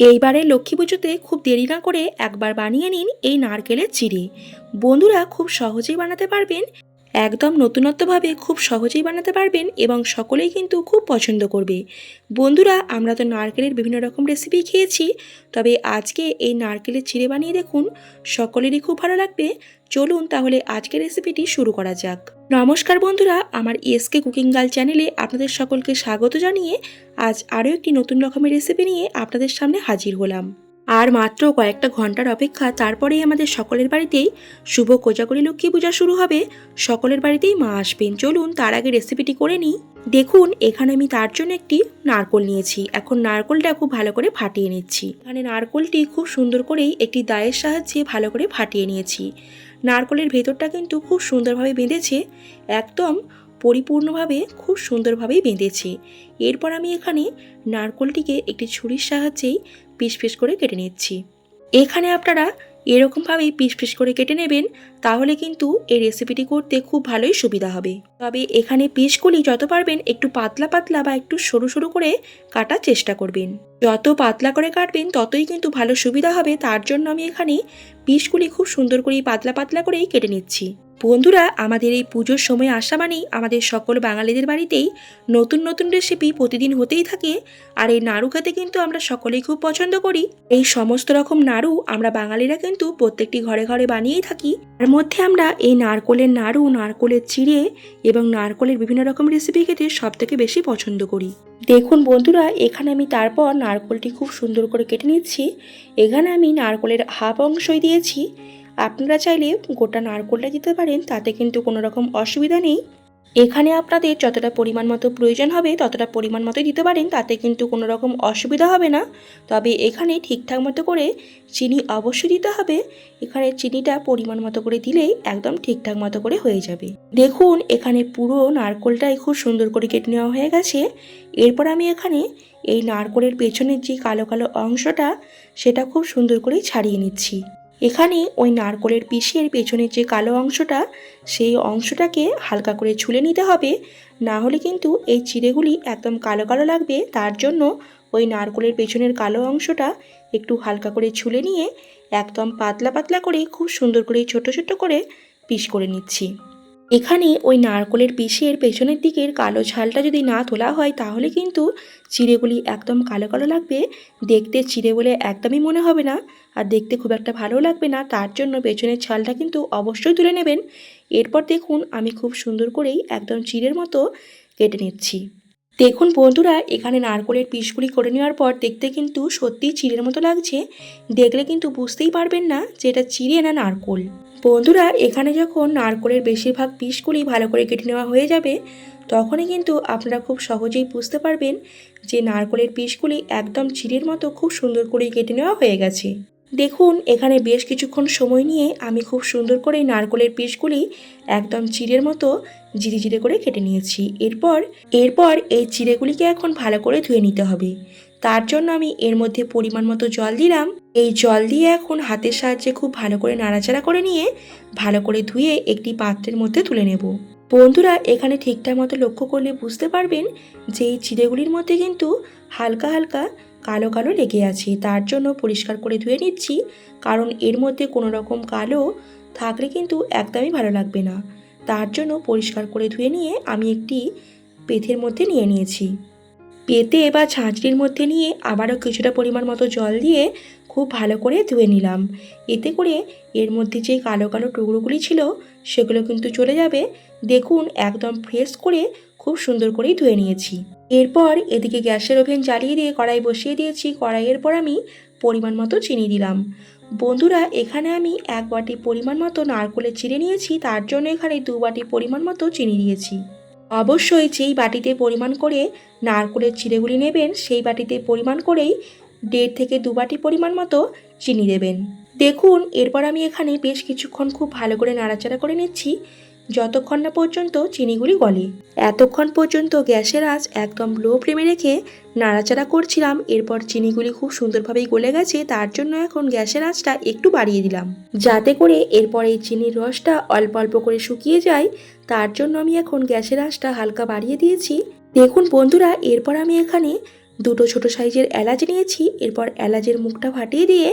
এইবারে লক্ষ্মী পুজোতে খুব দেরি না করে একবার বানিয়ে নিন এই নারকেলের চিড়ে। বন্ধুরা খুব সহজেই বানাতে পারবেন একদম নতুনত্বভাবে খুব সহজেই বানাতে পারবেন এবং সকলেই কিন্তু খুব পছন্দ করবে। বন্ধুরা, আমরা তো নারকেলের বিভিন্ন রকম রেসিপি খেয়েছি, তবে আজকে এই নারকেলের চিড়ে বানিয়ে দেখুন, সকলেরই খুব ভালো লাগবে। চলুন তাহলে আজকের রেসিপিটি শুরু করা যাক। নমস্কার বন্ধুরা, আমার এসকে কুকিং গার্ল চ্যানেলে আপনাদের সকলকে স্বাগত জানিয়ে আজ আরও একটি নতুন রকমের রেসিপি নিয়ে আপনাদের সামনে হাজির হলাম। আর মাত্র কয়েকটা ঘণ্টার অপেক্ষা তারপরেই আমাদের সকলের বাড়িতেই শুভ কোজাগরী লক্ষ্মী পূজা শুরু হবে। সকলের বাড়িতেই মা আসবেন। চলুন, তার আগে রেসিপিটি করে নিই। দেখুন, এখানে আমি তার জন্য একটি নারকোল নিয়েছি। এখন নারকোলটা খুব ভালো করে ফাটিয়ে নিচ্ছি। এখানে নারকোলটি খুব সুন্দর করেই একটি দায়ের সাহায্যে ভালো করে ফাটিয়ে নিয়েছি। নারকোলের ভেতরটা কিন্তু খুব সুন্দরভাবে বেঁধেছে। একদম পরিপূর্ণভাবে খুব সুন্দরভাবেই বেঁধেছি। এরপর আমি এখানে নারকোলটিকে একটি ছুরির সাহায্যেই পিস পিস করে কেটে নিচ্ছি। এখানে আপনারা এরকমভাবেই পিস পিস করে কেটে নেবেন, তাহলে কিন্তু এই রেসিপিটি করতে খুব ভালোই সুবিধা হবে। তবে এখানে পিসগুলি যত পারবেন একটু পাতলা পাতলা বা একটু সরু সরু করে কাটার চেষ্টা করবেন। যত পাতলা করে কাটবেন, ততই কিন্তু ভালো সুবিধা হবে। তার জন্য আমি এখানে পিসগুলি খুব সুন্দর করেই পাতলা পাতলা করেই কেটে নিচ্ছি। বন্ধুরা, আমাদের এই পুজোর সময় আসা মানেই আমাদের সকল বাঙালিদের বাড়িতেই নতুন নতুন রেসিপি প্রতিদিন হতেই থাকে। আর এই নাড়ু খেতে কিন্তু আমরা সকলেই খুব পছন্দ করি। এই সমস্ত রকম নাড়ু আমরা বাঙালিরা কিন্তু প্রত্যেকটি ঘরে ঘরে বানিয়েই থাকি। তার মধ্যে আমরা এই নারকোলের নাড়ু, নারকোলের চিড়ে এবং নারকোলের বিভিন্ন রকম রেসিপি খেতে সব থেকে বেশি পছন্দ করি। দেখুন বন্ধুরা, এখানে আমি তারপর নারকোলটি খুব সুন্দর করে কেটে নিচ্ছি। এখানে আমি নারকোলের হাফ অংশই দিয়েছি। আপনারা চাইলে গোটা নারকোলটা দিতে পারেন, তাতে কিন্তু কোনো রকম অসুবিধা নেই। এখানে আপনাদের যতটা পরিমাণ মতো প্রয়োজন হবে, ততটা পরিমাণ মতোই দিতে পারেন, তাতে কিন্তু কোনো রকম অসুবিধা হবে না। তবে এখানে ঠিকঠাক মতো করে চিনি অবশ্যই দিতে হবে। এখানে চিনিটা পরিমাণ মতো করে দিলেই একদম ঠিকঠাক মতো করে হয়ে যাবে। দেখুন, এখানে পুরো নারকোলটাই খুব সুন্দর করে কেটে নেওয়া হয়ে গেছে। এরপর আমি এখানে এই নারকোলের পেছনের যে কালো কালো অংশটা, সেটা খুব সুন্দর করে ছাড়িয়ে নিচ্ছি। এখানে ওই নারকোলের পিসের পেছনের যে কালো অংশটা, সেই অংশটাকে হালকা করে ছুলে নিতে হবে। না হলে কিন্তু এই চিড়েগুলি একদম কালো কালো লাগবে। তার জন্য ওই নারকোলের পেছনের কালো অংশটা একটু হালকা করে ছুলে নিয়ে একদম পাতলা পাতলা করে খুব সুন্দর করে ছোট ছোট করে পিস করে নিচ্ছি। এখানে ওই নারকলের পিসের পেছনের দিকের কালো ছালটা যদি না তোলা হয়, তাহলে কিন্তু চিড়েগুলি একদম কালো কালো লাগবে। দেখতে চিড়ে বলে একদমই মনে হবে না। আর দেখতে খুব একটা ভালো লাগবে না। তার জন্য পেছনের ছালটা কিন্তু অবশ্যই তুলে নেবেন। এরপর দেখুন, আমি খুব সুন্দর করেই একদম চিড়ের মতো কেটে নিচ্ছি। দেখুন বন্ধুরা, এখানে নারকোলের পিসগুলি করে নেওয়ার পর দেখতে কিন্তু সত্যিই চিড়ের মতো লাগছে। দেখলে কিন্তু বুঝতেই পারবেন না যে এটা চিড়ে না নারকোল। বন্ধুরা, এখানে যখন নারকোলের বেশিরভাগ পিসগুলি ভালো করে কেটে নেওয়া হয়ে যাবে, তখনই কিন্তু আপনারা খুব সহজেই বুঝতে পারবেন যে নারকোলের পিসগুলি একদম চিড়ের মতো খুব সুন্দর করে কেটে নেওয়া হয়ে গেছে। দেখুন, এখানে বেশ কিছুক্ষণ সময় নিয়ে আমি খুব সুন্দর করে নারকোলের পিসগুলি একদম চিড়ের মতো জিরে জিরে করে কেটে নিয়েছি। এরপর এরপর এই চিড়েগুলিকে এখন ভালো করে ধুয়ে নিতে হবে। তার জন্য আমি এর মধ্যে পরিমাণ মতো জল দিলাম। এই জল দিয়ে এখন হাতের সাহায্যে খুব ভালো করে নাড়াচাড়া করে নিয়ে ভালো করে ধুয়ে একটি পাত্রের মধ্যে তুলে নেব। বন্ধুরা, এখানে ঠিকঠাক মতো লক্ষ্য করলে বুঝতে পারবেন যে এই চিড়েগুলির মধ্যে কিন্তু হালকা হালকা কালো কালো লেগে আছে। তার জন্য পরিষ্কার করে ধুয়ে নিচ্ছি, কারণ এর মধ্যে কোনো রকম কালো থাকলে কিন্তু একদমই ভালো লাগবে না। তার জন্য পরিষ্কার করে ধুয়ে নিয়ে আমি একটি পেথের মধ্যে নিয়ে নিয়েছি। পেতে বা ছাঁচড়ির মধ্যে নিয়ে আবারও কিছুটা পরিমাণ মতো জল দিয়ে খুব ভালো করে ধুয়ে নিলাম। এতে করে এর মধ্যে যে কালো কালো টুকরোগুলি ছিল, সেগুলো কিন্তু চলে যাবে। দেখুন, একদম ফ্রেশ করে খুব সুন্দর করেই ধুয়ে নিয়েছি। এরপর এদিকে গ্যাসের ওভেন জ্বালিয়ে দিয়ে কড়াই বসিয়ে দিয়েছি। কড়াইয়ের পর আমি পরিমাণ মতো চিনি দিলাম। বন্ধুরা, এখানে আমি এক বাটি পরিমাণ মতো নারকোলের চিড়ে নিয়েছি। তার জন্য এখানে দু বাটি পরিমাণ মতো চিনি দিয়েছি। অবশ্যই যেই বাটিতে পরিমাণ করে নারকোলের চিড়েগুলি নেবেন, সেই বাটিতে পরিমাণ করেই দেড় থেকে দু বাটি পরিমাণ মতো চিনি দেবেন। দেখুন, এরপর আমি এখানে বেশ কিছুক্ষণ খুব ভালো করে নাড়াচাড়া করে নিচ্ছি। যতক্ষণ না পর্যন্ত চিনিগুলি গলে। এতক্ষণ পর্যন্ত গ্যাসের আঁচ একদম লো ফ্লেমে রেখে নাড়াচাড়া করছিলাম, এরপর চিনিগুলি খুব সুন্দরভাবেই গলে গেছে, তার জন্য এখন গ্যাসের আঁচটা একটু বাড়িয়ে দিলাম। যাতে করে এরপর এই চিনির রসটা অল্প অল্প করে শুকিয়ে যায়, তার জন্য আমি এখন গ্যাসের আঁচটা হালকা বাড়িয়ে দিয়েছি। দেখুন বন্ধুরা, এরপর আমি এখানে দুটো ছোট সাইজের এলাচ নিয়েছি, এরপর এলাচের মুখটা ফাটিয়ে দিয়ে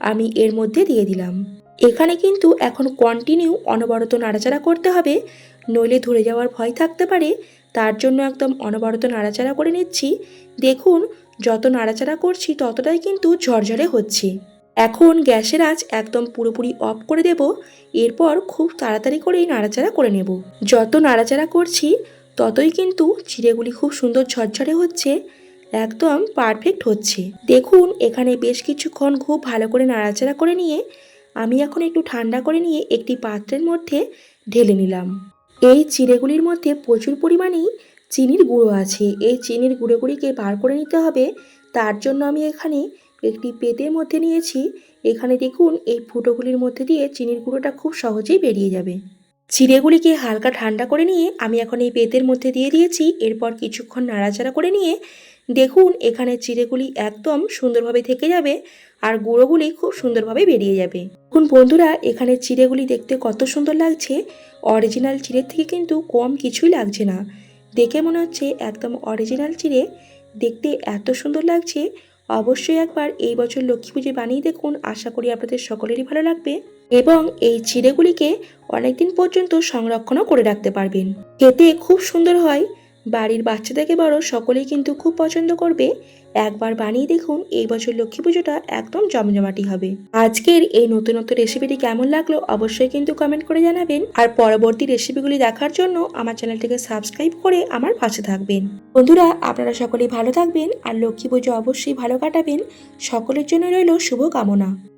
আমি এর মধ্যে দিয়ে দিলাম। এখানে কিন্তু এখন কন্টিনিউ অনবরত নাড়াচাড়া করতে হবে। নইলে ধরে যাওয়ার ভয় থাকতে পারে। তার জন্য একদম অনবরত নাড়াচাড়া করে নিচ্ছি। দেখুন, যত নাড়াচাড়া করছি, ততটাই কিন্তু ঝরঝরে হচ্ছে। এখন গ্যাসের আঁচ একদম পুরোপুরি অফ করে দেব। এরপর খুব তাড়াতাড়ি করেই নাড়াচাড়া করে নেব। যত নাড়াচাড়া করছি, ততই কিন্তু চিড়েগুলি খুব সুন্দর ঝরঝরে হচ্ছে। একদম পারফেক্ট হচ্ছে। দেখুন, এখানে বেশ কিছুক্ষণ খুব ভালো করে নাড়াচাড়া করে নিয়ে আমি এখন একটু ঠান্ডা করে নিয়ে একটি পাত্রের মধ্যে ঢেলে নিলাম। এই চিড়েগুলির মধ্যে প্রচুর পরিমাণেই চিনির গুঁড়ো আছে। এই চিনির গুঁড়োগুলিকে বার করে নিতে হবে। তার জন্য আমি এখানে একটি পেটের মধ্যে নিয়েছি। এখানে দেখুন, এই ফুটোগুলির মধ্যে দিয়ে চিনির গুঁড়োটা খুব সহজেই বেরিয়ে যাবে। চিড়েগুলিকে হালকা ঠান্ডা করে নিয়ে আমি এখন এই পেতের মধ্যে দিয়ে দিয়েছি। এরপর কিছুক্ষণ নাড়াচাড়া করে নিয়ে দেখুন এখানে চিড়েগুলি একদম সুন্দরভাবে থেকে যাবে আর গুঁড়োগুলি খুব সুন্দরভাবে বেরিয়ে যাবে। এখন বন্ধুরা, এখানে চিড়েগুলি দেখতে কত সুন্দর লাগছে। অরিজিনাল চিড়ের থেকে কিন্তু কম কিছুই লাগছে না। দেখে মনে হচ্ছে একদম অরিজিনাল চিড়ে। দেখতে এত সুন্দর লাগছে। অবশ্যই একবার এই বছর লক্ষ্মী পুজো বানিয়ে দেখুন। আশা করি আপনাদের সকলেরই ভালো লাগবে। এবং এই চিড়েগুলিকে অনেকদিন পর্যন্ত সংরক্ষণও করে রাখতে পারবেন। খেতে খুব সুন্দর হয়। বাড়ির বাচ্চা থেকে বড় সকলেই কিন্তু খুব পছন্দ করবে। একবার বানিয়ে দেখুন, এই বছর লক্ষ্মী পুজোটা একদম জমজমাটি হবে। আজকের এই নতুন নতুন রেসিপিটি কেমন লাগল অবশ্যই কিন্তু কমেন্ট করে জানাবেন। আর পরবর্তী রেসিপিগুলি দেখার জন্য আমার চ্যানেলটিকে সাবস্ক্রাইব করে আমার পাশে থাকবেন। বন্ধুরা, আপনারা সকলেই ভালো থাকবেন আর লক্ষ্মী পুজো অবশ্যই ভালো কাটাবেন। সকলের জন্য রইল শুভ কামনা